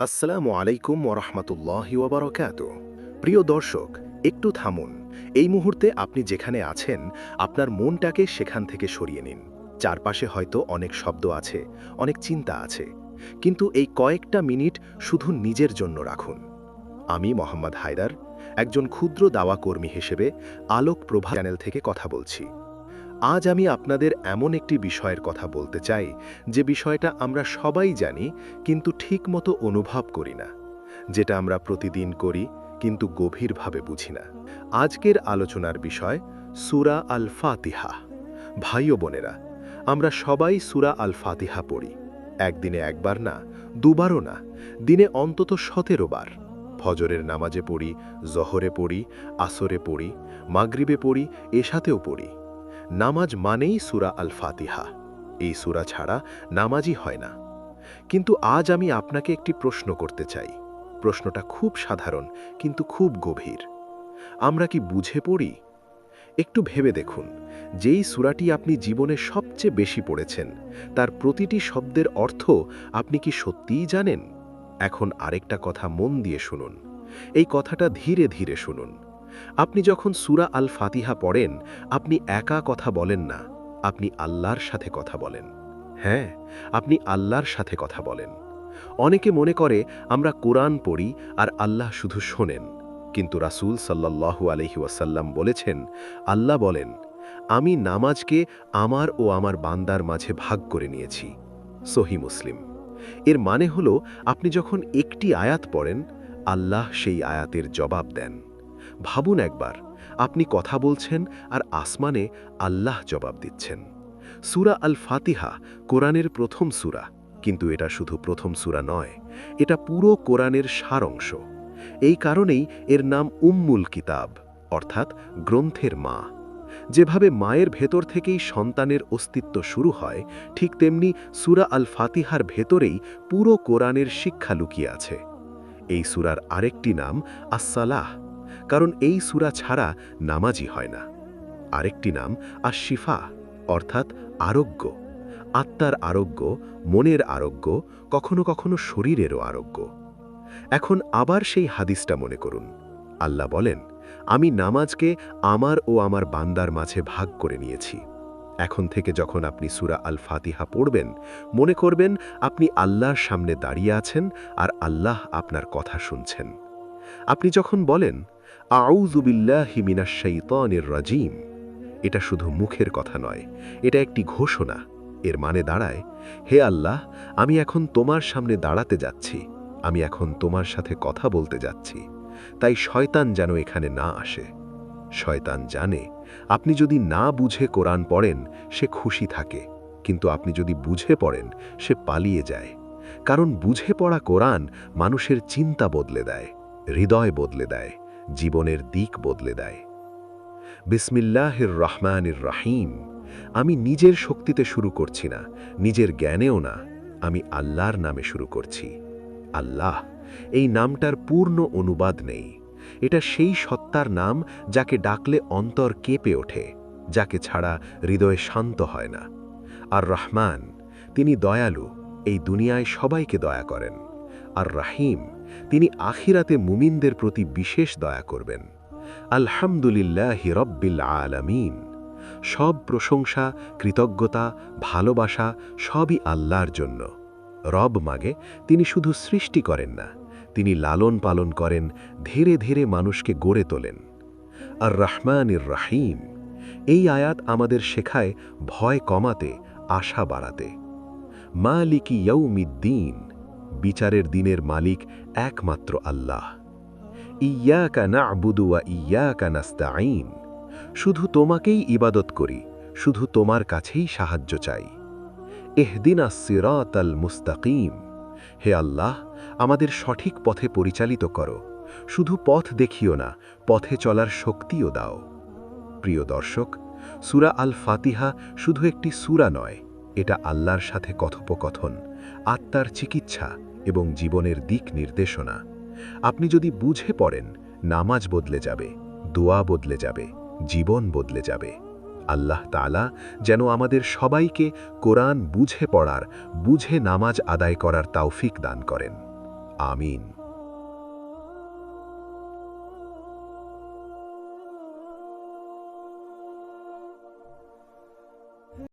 আসসালামু আলাইকুম ওরহমতুল্লাহ ওবরকাত প্রিয় দর্শক, একটু থামুন। এই মুহূর্তে আপনি যেখানে আছেন, আপনার মনটাকে সেখান থেকে সরিয়ে নিন। চারপাশে হয়তো অনেক শব্দ আছে, অনেক চিন্তা আছে। কিন্তু এই কয়েকটা মিনিট শুধু নিজের জন্য রাখুন। আমি মোহাম্মদ হায়দার, একজন ক্ষুদ্র দাওয়া কর্মী হিসেবে আলোক প্রভা চ্যানেল থেকে কথা বলছি। আজ আমি আপনাদের এমন একটি বিষয়ের কথা বলতে চাই, যে বিষয়টা আমরা সবাই জানি, কিন্তু ঠিকমতো অনুভব করি না। যেটা আমরা প্রতিদিন করি, কিন্তু গভীরভাবে বুঝি না। আজকের আলোচনার বিষয়, সুরা আল ফাতিহা ভাই বোনেরা, আমরা সবাই সুরা আল ফাতিহা পড়ি। একদিনে একবার না, দুবারও না, দিনে অন্তত সতেরো বার। ফজরের নামাজে পড়ি, জহরে পড়ি, আসরে পড়ি, মাগরিবে পড়ি, এসাতেও পড়ি। নামাজ মানেই সুরা আল ফাতিহা এই সুরা ছাড়া নামাজই হয় না। কিন্তু আজ আমি আপনাকে একটি প্রশ্ন করতে চাই। প্রশ্নটা খুব সাধারণ, কিন্তু খুব গভীর। আমরা কি বুঝে পড়ি? একটু ভেবে দেখুন, যেই সুরাটি আপনি জীবনে সবচেয়ে বেশি পড়েছেন, তার প্রতিটি শব্দের অর্থ আপনি কি সত্যিই জানেন? এখন আরেকটা কথা মন দিয়ে শুনুন। এই কথাটা ধীরে ধীরে শুনুন। আপনি যখন সুরা আল ফাতিহা পড়েন, আপনি একা কথা বলেন না, আপনি আল্লাহর সাথে কথা বলেন। হ্যাঁ আপনি আল্লাহর সাথে কথা বলেন। অনেকে মনে করে, আমরা কোরআন পড়ি আর আল্লাহ শুধু শোনেন। কিন্তু রাসূল সাল্লাল্লাহু আলহি ওয়াসাল্লাম বলেছেন, আল্লাহ বলেন, আমি নামাজকে আমার ও আমার বান্দার মাঝে ভাগ করে নিয়েছি। সহি মুসলিম। এর মানে হল, আপনি যখন একটি আয়াত পড়েন, আল্লাহ সেই আয়াতের জবাব দেন। ভাবুন একবার, আপনি কথা বলছেন আর আসমানে আল্লাহ জবাব দিচ্ছেন। সুরা আল ফাতিহা কোরআনের প্রথম সুরা, কিন্তু এটা শুধু প্রথম সুরা নয়, এটা পুরো কোরআনের সার অংশ এই কারণেই এর নাম উম্মুল কিতাব, অর্থাৎ গ্রন্থের মা। যেভাবে মায়ের ভেতর থেকেই সন্তানের অস্তিত্ব শুরু হয়, ঠিক তেমনি সুরা আল ফাতিহার ভেতরেই পুরো কোরআনের শিক্ষা লুকিয়ে আছে। এই সুরার আরেকটি নাম আসসালাহ। কারণ এই সুরা ছাড়া নামাজই হয় না। আরেকটি নাম আশিফা অর্থাৎ আরোগ্য। আত্মার আরোগ্য, মনের আরোগ্য, কখনো কখনো শরীরেরও আরোগ্য। এখন আবার সেই হাদিসটা মনে করুন। আল্লাহ বলেন, আমি নামাজকে আমার ও আমার বান্দার মাঝে ভাগ করে নিয়েছি। এখন থেকে যখন আপনি সুরা আল ফাতিহা পড়বেন, মনে করবেন আপনি আল্লাহর সামনে দাঁড়িয়ে আছেন আর আল্লাহ আপনার কথা শুনছেন। আপনি যখন বলেন রাজিম। এটা শুধু মুখের কথা নয়, এটা একটি ঘোষণা। এর মানে দাঁড়ায়, হে আল্লাহ, আমি এখন তোমার সামনে দাঁড়াতে যাচ্ছি, আমি এখন তোমার সাথে কথা বলতে যাচ্ছি। তাই শয়তান যেন এখানে না আসে। শয়তান জানে, আপনি যদি না বুঝে কোরআন পড়েন, সে খুশি থাকে। কিন্তু আপনি যদি বুঝে পড়েন, সে পালিয়ে যায়। কারণ বুঝে পড়া কোরআন মানুষের চিন্তা বদলে দেয়, হৃদয় বদলে দেয়। জীবনের দিক বদলে দেয়। বিসমিল্লাহির রহমানির রাহিম, আমি নিজের শক্তিতে শুরু করছি না, নিজের জ্ঞানেও না, আমি আল্লাহর নামে শুরু করছি। আল্লাহ, এই নামটার পূর্ণ অনুবাদ নেই। এটা সেই সত্তার নাম যাকে ডাকলে অন্তর কেঁপে ওঠে, যাকে ছাড়া হৃদয়ে শান্ত হয় না। আর রহমান, তিনি দয়ালু, এই দুনিয়ায় সবাইকে দয়া করেন। আর রাহিম তিনি আখিরাতে মুমিনদের প্রতি বিশেষ দয়া করবেন। আলহামদুলিল্লাহ রব্বিল আলামিন। সব প্রশংসা, কৃতজ্ঞতা, ভালোবাসা সবই আল্লাহর জন্য। রব মাগে তিনি শুধু সৃষ্টি করেন না, তিনি লালন পালন করেন, ধীরে ধীরে মানুষকে গড়ে তোলেন। আর রহমানির রাহিম। এই আয়াত আমাদের শেখায় ভয় কমাতে, আশা বাড়াতে। মালিকি ইয়ৌমিদ্দিন বিচারের দিনের মালিক একমাত্র আল্লাহ। ইয়াকা না আবুদুয়া ইয়াকা নাস্তাইন শুধু তোমাকেই ইবাদত করি, শুধু তোমার কাছেই সাহায্য চাই। এহদিনা সিরাত আল মুস্তাকিম। হে আল্লাহ, আমাদের সঠিক পথে পরিচালিত করো, শুধু পথ দেখিও না, পথে চলার শক্তিও দাও। প্রিয় দর্শক, সুরা আল ফাতিহা শুধু একটি সুরা নয় এটা আল্লাহর সাথে কথোপকথন, আত্মার চিকিৎসা এবং জীবনের দিক নির্দেশনা। আপনি যদি বুঝে পড়েন, নামাজ বদলে যাবে, দোয়া বদলে যাবে, জীবন বদলে যাবে। আল্লাহ তালা যেন আমাদের সবাইকে কোরআন বুঝে পড়ার, বুঝে নামাজ আদায় করার তাওফিক দান করেন। আমিন।